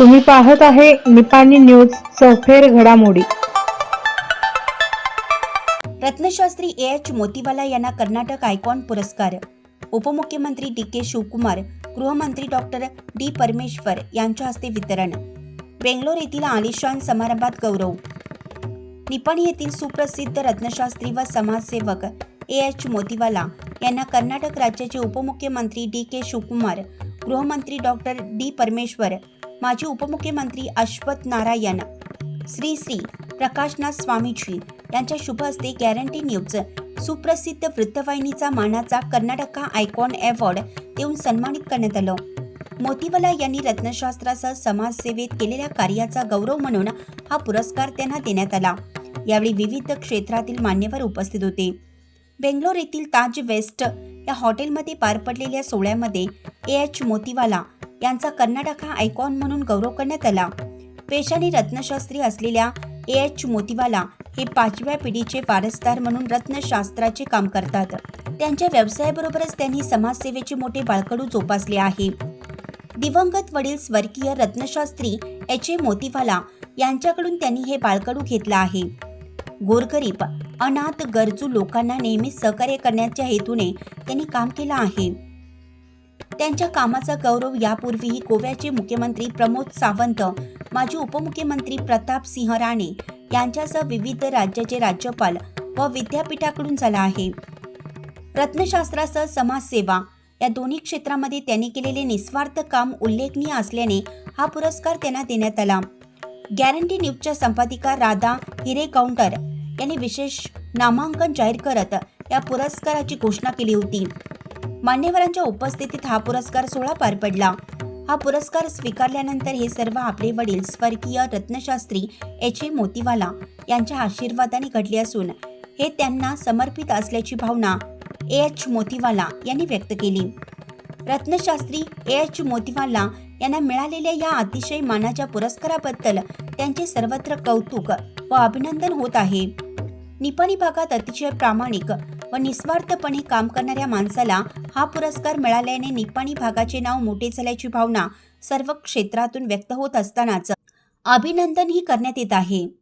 तुम्ही पाहत आहे निपाणी न्यूज चौफेर घडामोडी. रत्नशास्त्री ए. एच. मोतीवाला यांना कर्नाटक आयकॉन पुरस्कार. उपमुख्यमंत्री डी. के. शिवकुमार गृहमंत्री डॉक्टर डी. परमेश्वर यांच्या हस्ते वितरण. बेंगलोर येथील आलिशान समारंभात गौरव. निपाणी येथील सुप्रसिद्ध रत्नशास्त्री व समाजसेवक ए. एच. मोतीवाला यांना कर्नाटक राज्याचे उपमुख्यमंत्री डी. के. शिवकुमार गृहमंत्री डॉक्टर डी. परमेश्वर माजी उपमुख्यमंत्री अश्वथ नारायण श्री श्री प्रकाशनाथ स्वामीजी यांच्या शुभ हस्ते गॅरंटी न्यूज सुप्रसिद्ध वृत्तवाहिनीचा मानाचा कर्नाटका आयकॉन अवॉर्ड देऊन सन्मानित करण्यात आलं. मोतीवाला यांनी रत्नशास्त्रासह समाजसेवेत केलेल्या कार्याचा गौरव म्हणून हा पुरस्कार त्यांना देण्यात आला. यावेळी विविध क्षेत्रातील मान्यवर उपस्थित होते. बेंगलोर येथील ताज वेस्ट या हॉटेलमध्ये पार पडलेल्या सोहळ्यामध्ये ए एच मोतीवाला यांचा कर्नाटक हा आयकॉन म्हणून गौरव करण्यात आला. पेशाने रत्नशास्त्री असलेल्या ए. एच. मोतीवाला हे पाचव्या पिढीचे वारसदार म्हणून रत्नशास्त्राचे काम करतात. त्यांच्या व्यवसायाबरोबरच त्यांनी समाजसेवेचे मोठे बाळकडू जोपासले आहे. दिवंगत वडील स्वर्गीय रत्नशास्त्री एच. ए. मोतीवाला यांच्याकडून त्यांनी हे बाळकडू घेतलं आहे. गोरगरीब अनाथ गरजू लोकांना नेहमी सहकार्य करण्याच्या हेतूने त्यांनी काम केलं आहे. त्यांच्या कामाचा गौरव यापूर्वीही गोव्याचे मुख्यमंत्री प्रमोद सावंत माजी उपमुख्यमंत्री प्रताप सिंह राणे यांच्यासह विविध राज्याचे राज्यपाल व विद्यापीठाकडून झाला आहे. रत्नशास्त्रासह समाजसेवा या दोन्ही क्षेत्रामध्ये त्यांनी केलेले निस्वार्थ काम उल्लेखनीय असल्याने हा पुरस्कार त्यांना देण्यात आला. गॅरंटी न्यूजच्या संपादिका राधा हिरेगावकर यांनी विशेष नामांकन जाहीर करत या पुरस्काराची घोषणा केली होती. मान्यवरांच्या उपस्थितीत हा पुरस्कार सोहळा पार पडला. हा पुरस्कार स्वीकारल्यानंतर हे सर्व आपले वडील स्वर्गीय रत्नशास्त्री एच. ए. मोतीवाला यांच्या आशीर्वादाने घडले असून हे त्यांना समर्पित असल्याची भावना ए. एच. मोतीवाला यांनी व्यक्त केली. रत्नशास्त्री ए. एच. मोतीवाला यांना मिळालेल्या या अतिशय मानाच्या पुरस्काराबद्दल त्यांचे सर्वत्र कौतुक व अभिनंदन होत आहे. निपाणी भागात अतिशय प्रामाणिक व निस्वार्थपणे काम करणाऱ्या माणसाला हा पुरस्कार मिळाल्याने निपाणी भागाचे नाव मोठे झाल्याची भावना सर्व क्षेत्रातून व्यक्त होत असतानाच अभिनंदनही करण्यात येत आहे.